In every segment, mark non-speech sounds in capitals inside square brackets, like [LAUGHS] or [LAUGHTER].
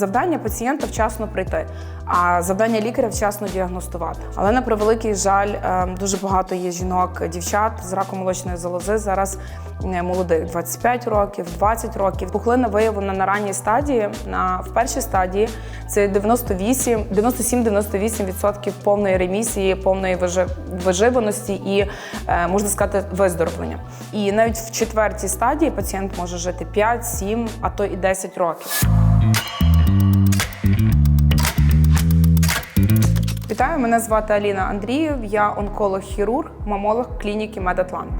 Завдання пацієнта вчасно прийти, а завдання лікаря вчасно діагностувати. Але на превеликий жаль, е, дуже багато є жінок, дівчат з раком молочної залози зараз молодих 25 років, 20 років. Пухлина виявлена на ранній стадії. На в першій стадії це 98, 97-98% повної ремісії, повної вижи- виживаності і е, можна сказати виздоровлення. І навіть в четвертій стадії пацієнт може жити 5, 7, а то і 10 років. Вітаю, мене звати Аліна Андрієв. Я онколог-хірург, мамолог клініки Медатлант.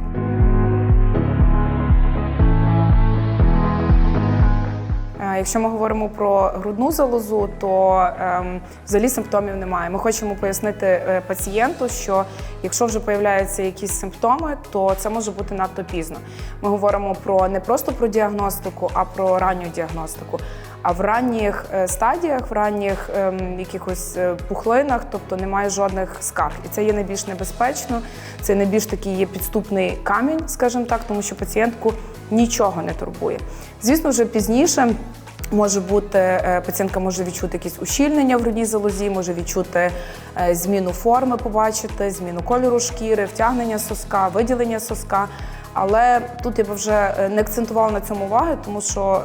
Е, Якщо ми говоримо про грудну залозу, то ем, взагалі симптомів немає. Ми хочемо пояснити е, пацієнту, що якщо вже появляються якісь симптоми, то це може бути надто пізно. Ми говоримо про не просто про діагностику, а про ранню діагностику. А в ранніх е, стадіях, в ранніх ем, якихось е, пухлинах, тобто немає жодних скарг. І це є найбільш небезпечно, це найбільш такий є підступний камінь, скажімо так, тому що пацієнтку нічого не турбує. Звісно, вже пізніше. Може бути, е, пацієнтка може відчути якісь ущільнення в грудній залозі, може відчути зміну форми, побачити, зміну кольору шкіри, втягнення соска, виділення соска. Але тут я би вже е, не акцентувала на цьому уваги, тому що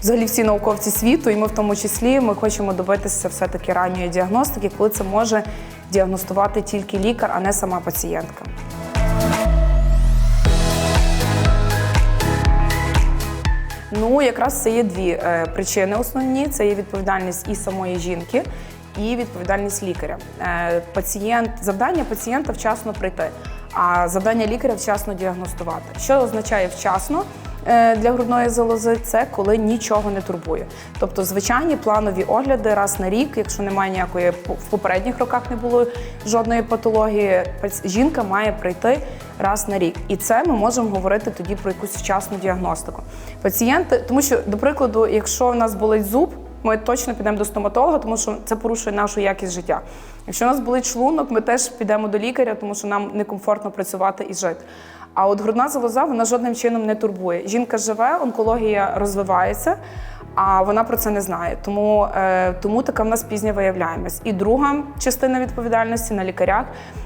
взагалі всі науковці світу, і ми в тому числі, ми хочемо добитися все-таки ранньої діагностики, коли це може діагностувати тільки лікар, а не сама пацієнтка. Ну, якраз це є дві е, причини основні: це є відповідальність і самої жінки, і відповідальність лікаря. Е, пацієнт, завдання пацієнта вчасно прийти, а завдання лікаря вчасно діагностувати. Що означає вчасно? е, Для грудної залози це коли нічого не турбує. Тобто звичайні планові огляди раз на рік, якщо немає ніякої в попередніх роках не було жодної патології, жінка має прийти раз на рік. І це ми можемо говорити тоді про якусь вчасну діагностику. Пацієнти, тому що, до прикладу, якщо в нас болить зуб, ми точно підемо до стоматолога, тому що це порушує нашу якість життя. Якщо у нас болить шлунок, ми теж підемо до лікаря, тому що нам некомфортно працювати і жити. А от грудна залоза вона жодним чином не турбує. Жінка живе, онкологія розвивається, а вона про це не знає. Тому, е, тому така в нас пізня виявляємось. І друга частина відповідальності на лікарях,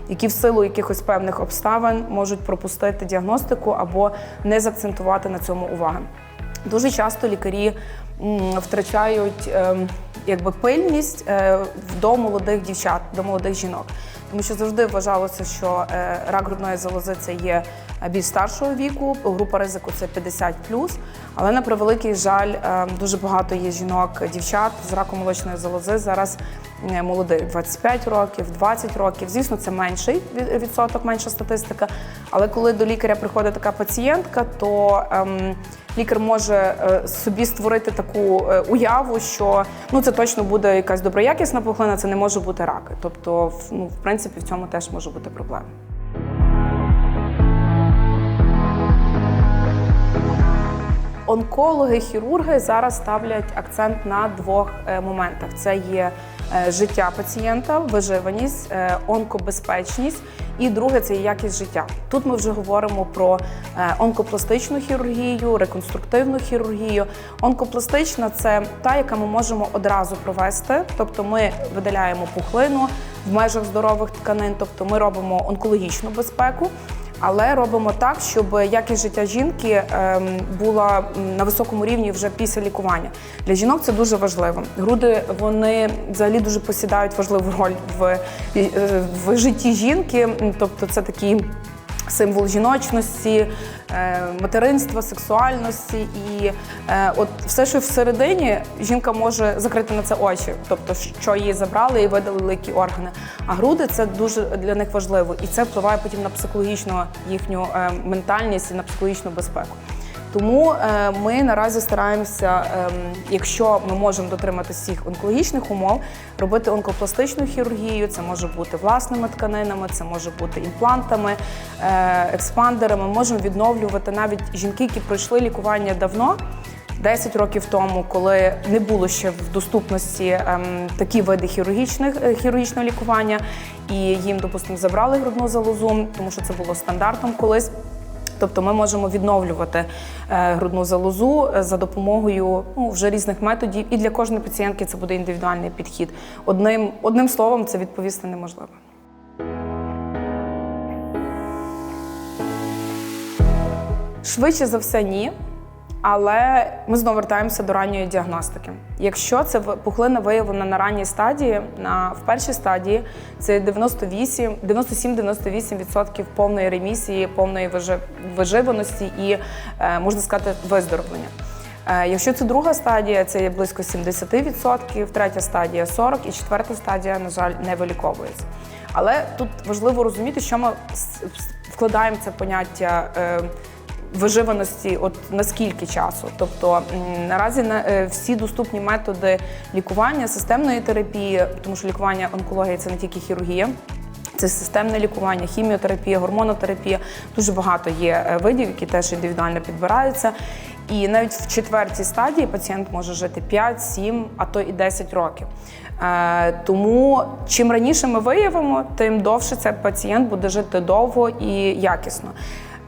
які в силу якихось певних обставин можуть пропустити діагностику або не заакцентувати на цьому уваги. Дуже часто лікарі м, втрачають ем, якби пильність е, до молодих дівчат, до молодих жінок. Тому що завжди вважалося, що е, рак грудної залози це є е, більш старшого віку, група ризику це 50 Але на превеликий жаль, е, дуже багато є жінок, дівчат з раком молочної залози зараз молодих 25 років, 20 років. Звісно, це менший відсоток, менша статистика. Але коли до лікаря приходить така пацієнтка, то ем, лікар може е, собі створити таку е, уяву, що ну це точно буде якась доброякісна пухлина, це не може бути рак. Тобто, ну, в принципі, в цьому теж може бути проблема. Онкологи, хірурги зараз ставлять акцент на двох е, моментах: це є е, життя пацієнта, виживаність, е, онкобезпечність, і друге це якість життя. Тут ми вже говоримо про е, онкопластичну хірургію, реконструктивну хірургію. Онкопластична це та, яка ми можемо одразу провести, тобто ми видаляємо пухлину в межах здорових тканин, тобто ми робимо онкологічну безпеку. Але робимо так, щоб якість життя жінки ем, була на високому рівні вже після лікування. Для жінок це дуже важливо. Груди вони взагалі дуже посідають важливу роль в, е, в житті жінки. Тобто, це такий символ жіночності, е, материнства, сексуальності. І е, от все, що всередині, жінка може закрити на це очі, тобто, що її забрали і видалили які органи. А груди це дуже для них важливо, і це впливає потім на психологічну їхню е, ментальність і на психологічну безпеку. Тому е, ми наразі стараємося, ем, якщо ми можемо дотриматися всіх онкологічних умов, робити онкопластичну хірургію. Це може бути власними тканинами, це може бути імплантами, е, експандерами. Можемо відновлювати навіть жінки, які пройшли лікування давно. 10 років тому, коли не було ще в доступності ем, такі види хірургічних е, хірургічного лікування, і їм, допустимо, забрали грудну залозу, тому що це було стандартом колись. Тобто ми можемо відновлювати е, грудну залозу е, за допомогою ну, вже різних методів, і для кожної пацієнтки це буде індивідуальний підхід. Одним, одним словом, це відповісти неможливо. Швидше за все, ні. Але ми знову вертаємося до ранньої діагностики. Якщо це пухлина виявлена на ранній стадії, на в першій стадії це 98, 97-98% повної ремісії, повної вижи- виживаності і е, можна сказати виздоровлення. Е, Якщо це друга стадія, це є близько 70%, третя стадія 40% і четверта стадія, на жаль, не виліковується. Але тут важливо розуміти, що ми вкладаємо це поняття. Виживаності, от наскільки часу. Тобто наразі на е, всі доступні методи лікування, системної терапії, тому що лікування онкології це не тільки хірургія. Це системне лікування, хіміотерапія, гормонотерапія. Дуже багато є е, видів, які теж індивідуально підбираються. І навіть в четвертій стадії пацієнт може жити 5, 7, а то і 10 років. Е, Тому чим раніше ми виявимо, тим довше цей пацієнт буде жити довго і якісно.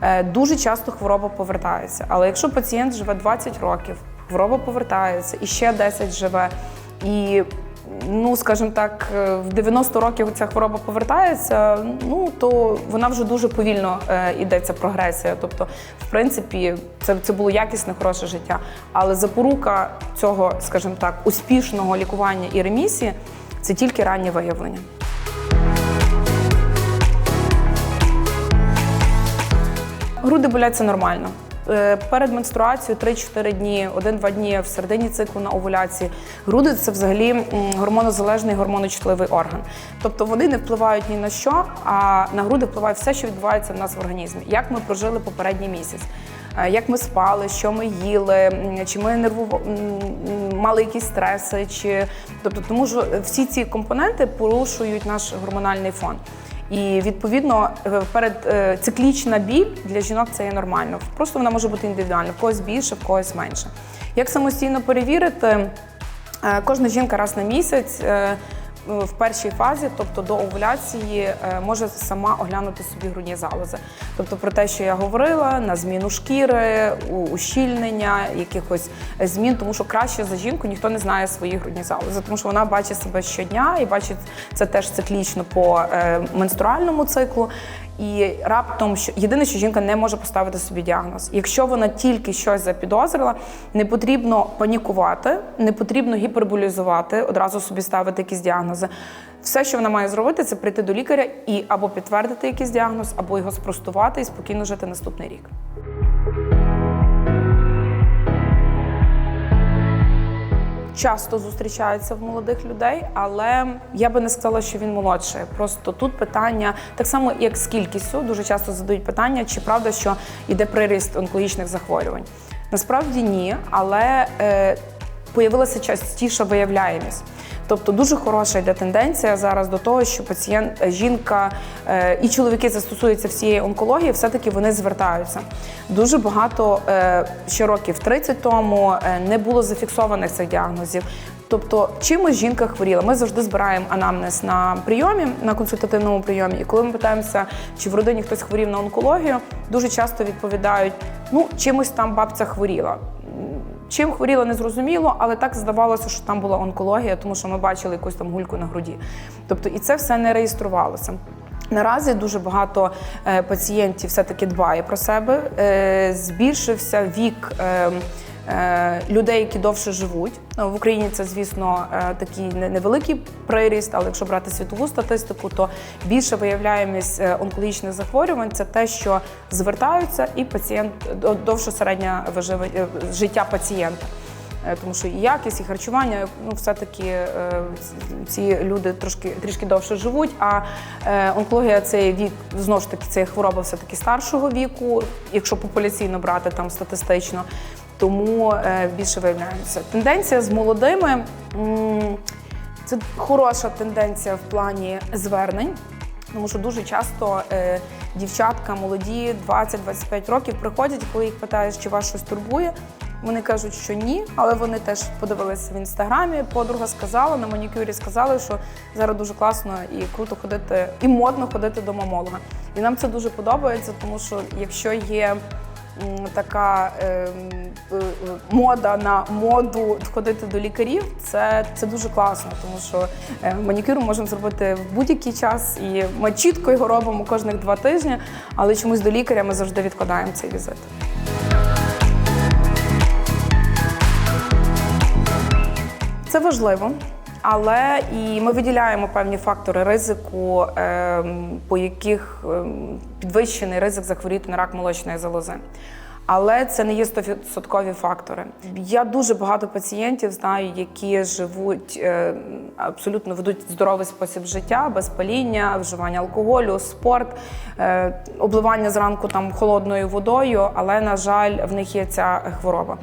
Е, Дуже часто хвороба повертається. Але якщо пацієнт живе 20 років, хвороба повертається і ще 10 живе, і ну, скажімо так, е, в 90 років ця хвороба повертається, ну то вона вже дуже повільно е, йдеться прогресія. Тобто, в принципі, це, це було якісне, хороше життя. Але запорука цього, скажімо так, успішного лікування і ремісії це тільки раннє виявлення. Груди болять це нормально. Е, Перед менструацією 3-4 дні, 1-2 дні в середині циклу на овуляції. Груди це взагалі гормонозалежний гормоночутливий орган. Тобто вони не впливають ні на що, а на груди впливає все, що відбувається в нас в організмі. Як ми прожили попередній місяць, е, як ми спали, що ми їли, чи ми нервували, мали якісь стреси, чи тобто, тому що всі ці компоненти порушують наш гормональний фон. І відповідно е, перед е, циклічна біль для жінок це є нормально. Просто вона може бути індивідуально, в когось більше, в когось менше. Як самостійно перевірити? Е, Кожна жінка раз на місяць в першій фазі, тобто до овуляції, е, може сама оглянути собі грудні залози. Тобто про те, що я говорила, на зміну шкіри, ущільнення, якихось змін, тому що краще за жінку ніхто не знає свої грудні залози, тому що вона бачить себе щодня і бачить це теж циклічно по е, менструальному циклу. І раптом що єдине, що жінка не може поставити собі діагноз. Якщо вона тільки щось запідозрила, не потрібно панікувати, не потрібно гіперболізувати, одразу собі ставити якісь діагнози. Все, що вона має зробити, це прийти до лікаря і або підтвердити якийсь діагноз, або його спростувати і спокійно жити наступний рік. Часто зустрічається в молодих людей, але я би не сказала, що він молодший. Просто тут питання, так само як з кількістю, дуже часто задають питання, чи правда, що йде приріст онкологічних захворювань. Насправді ні, але е, появилася частіша виявляємість. Тобто дуже хороша йде тенденція зараз до того, що пацієнт, е, жінка е, і чоловіки це стосується всієї онкології, все-таки вони звертаються. Дуже багато е, ще років 30 тому не було зафіксованих цих діагнозів. Тобто, чимось жінка хворіла. Ми завжди збираємо анамнез на прийомі, на консультативному прийомі. І коли ми питаємося, чи в родині хтось хворів на онкологію, дуже часто відповідають: ну, чимось там бабця хворіла. Чим хворіла, не зрозуміло, але так здавалося, що там була онкологія, тому що ми бачили якусь там гульку на груді. Тобто і це все не реєструвалося. Наразі дуже багато е, пацієнтів все-таки дбає про себе. Е, збільшився вік. Е, Людей, які довше живуть Ну, в Україні, це звісно е, такий невеликий приріст, але якщо брати світову статистику, то більше виявляємість онкологічних захворювань це те, що звертаються, і пацієнт довше середнє життя пацієнта. Тому що і якість, і харчування, ну все-таки ці люди трошки трішки довше живуть. А онкологія це вік знову ж таки це хвороба все-таки старшого віку, якщо популяційно брати там статистично. Тому е, більше виявляємося. Тенденція з молодими це хороша тенденція в плані звернень. Тому що дуже часто е, дівчатка молоді, 20-25 років, приходять, коли їх питаєш, чи вас щось турбує, Вони кажуть, що ні, але вони теж подивилися в інстаграмі. Подруга сказала на манікюрі, сказали, що зараз дуже класно і круто ходити, і модно ходити до мамолога. І нам це дуже подобається, тому що якщо є така ем, е, мода на моду ходити до лікарів, це, це дуже класно, тому що е, манікюр можемо зробити в будь-який час, і ми чітко його робимо кожних два тижні, але чомусь до лікаря ми завжди відкладаємо цей візит. Це важливо, але і ми виділяємо певні фактори ризику, ем, по яких ем, підвищений ризик захворіти на рак молочної залози. Але це не є 100% фактори. Я дуже багато пацієнтів знаю, які живуть е, абсолютно ведуть здоровий спосіб життя, без паління, вживання алкоголю, спорт, е, обливання зранку там холодною водою, але на жаль, в них є ця хвороба.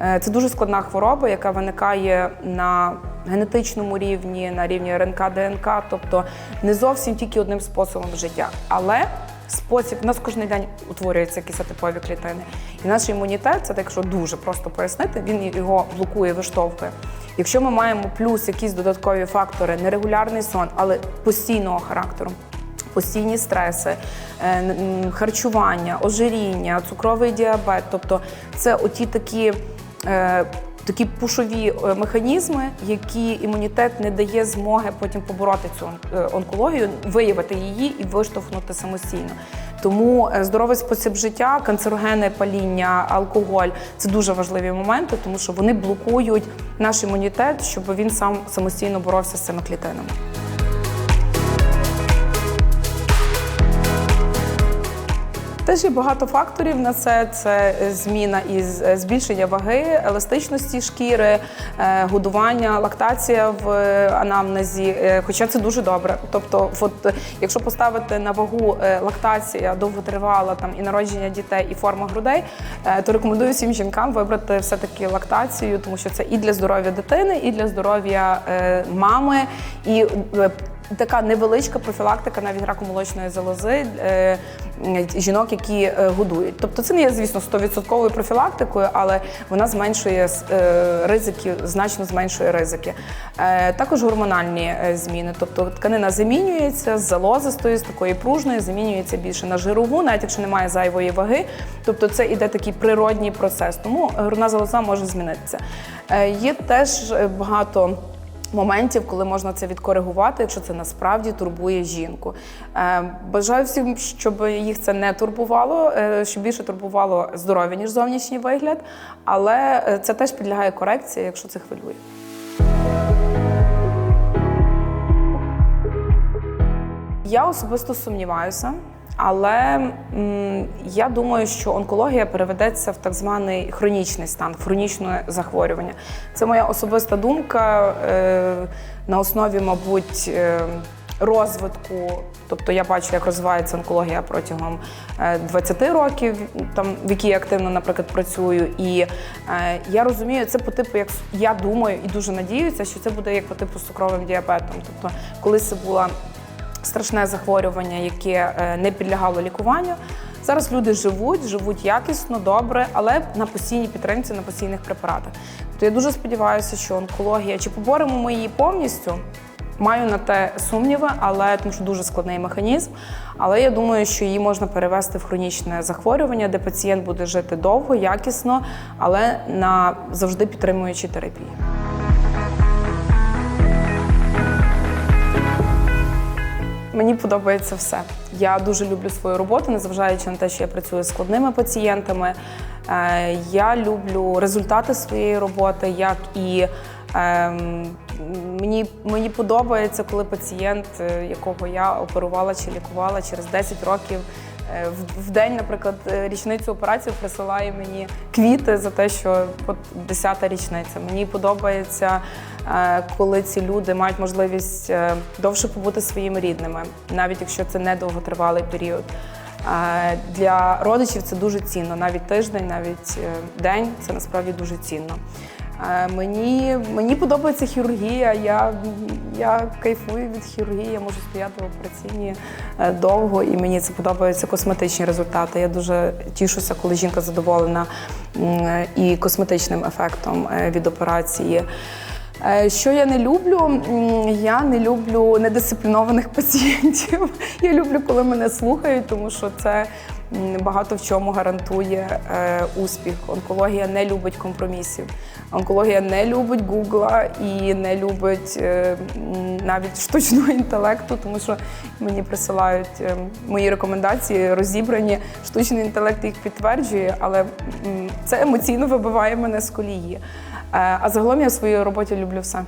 Е, Це дуже складна хвороба, яка виникає на генетичному рівні, на рівні РНК, ДНК, тобто не зовсім тільки одним способом життя. Але спосіб, у нас кожен день утворюються якісь атипові клітини. І наш імунітет, це так, якщо дуже просто пояснити, він його блокує, виштовхує. Якщо ми маємо плюс якісь додаткові фактори, нерегулярний сон, але постійного характеру. Постійні стреси, е, харчування, ожиріння, цукровий діабет. Тобто це оті такі, е, такі пушові е, механізми, які імунітет не дає змоги потім побороти цю е, онкологію, виявити її і виштовхнути самостійно. Тому е, здоровий спосіб життя, канцерогени, паління, алкоголь це дуже важливі моменти, тому що вони блокують наш імунітет, щоб він сам самостійно боровся з цими клітинами. Теж є багато факторів на це. Це зміна із е, збільшення ваги, еластичності шкіри, е, годування, лактація в е, анамнезі. Е, Хоча це дуже добре. Тобто, от, е, якщо поставити на вагу е, лактація довготривала там і народження дітей, і форма грудей, е, то рекомендую всім жінкам вибрати все-таки лактацію, тому що це і для здоров'я дитини, і для здоров'я е, мами. І е, така невеличка профілактика навіть раку молочної залози е, жінок, які е, годують. Тобто це не є, звісно, 100% профілактикою, але вона зменшує е, ризики, значно зменшує ризики. Також гормональні зміни. Тобто тканина замінюється з залозистої, з такої пружної, замінюється більше на жирову, навіть якщо немає зайвої ваги. Тобто це іде такий природній процес. Тому грудна залоза може змінитися. Є теж багато моментів, коли можна це відкоригувати, якщо це насправді турбує жінку. Е, Бажаю всім, щоб їх це не турбувало, е, щоб більше турбувало здоров'я, ніж зовнішній вигляд, але е, це теж підлягає корекції, якщо це хвилює. Я особисто сумніваюся, але м, я думаю, що онкологія переведеться в так званий хронічний стан, хронічне захворювання. Це моя особиста думка е, на основі, мабуть. Е, Розвитку, тобто я бачу, як розвивається онкологія протягом е, 20 років, там в якій я активно, наприклад, працюю. І е, я розумію, це по типу, як я думаю і дуже надіюся, що це буде як по типу з цукровим діабетом. Тобто, колись це була страшне захворювання, яке е, не підлягало лікуванню. Зараз люди живуть, живуть якісно, добре, але на постійній підтримці, на постійних препаратах. То я дуже сподіваюся, що онкологія чи поборемо ми її повністю. Маю на те сумніви, але тому що дуже складний механізм. Але я думаю, що її можна перевести в хронічне захворювання, де пацієнт буде жити довго, якісно, але на завжди підтримуючій терапії. Мені подобається все. Я дуже люблю свою роботу, незважаючи на те, що я працюю з складними пацієнтами. Е, Я люблю результати своєї роботи, як і ем, мені, мені подобається, коли пацієнт, е, якого я оперувала чи лікувала через 10 років. е, В, день, наприклад, річницю операції присилає мені квіти за те, що 10-та річниця. Мені подобається, коли ці люди мають можливість е, довше побути своїми рідними, навіть якщо це не довготривалий період. Е, Для родичів це дуже цінно, навіть тиждень, навіть е, день це насправді дуже цінно. Е, Мені, мені подобається хірургія. Я, я кайфую від хірургії, я можу стояти в операційній е, довго, і мені це подобаються косметичні результати. Я дуже тішуся, коли жінка задоволена і косметичним ефектом е, від операції. Е, Що я не люблю? Я не люблю недисциплінованих [LAUGHS] пацієнтів. Я люблю, коли мене слухають, тому що це багато в чому гарантує е, успіх. Онкологія не любить компромісів. Онкологія не любить Гугла і не любить е, навіть штучного інтелекту, тому що мені присилають мої рекомендації розібрані. Штучний інтелект їх підтверджує, але це емоційно вибиває мене з колії. Е, А загалом я в своїй роботі люблю все.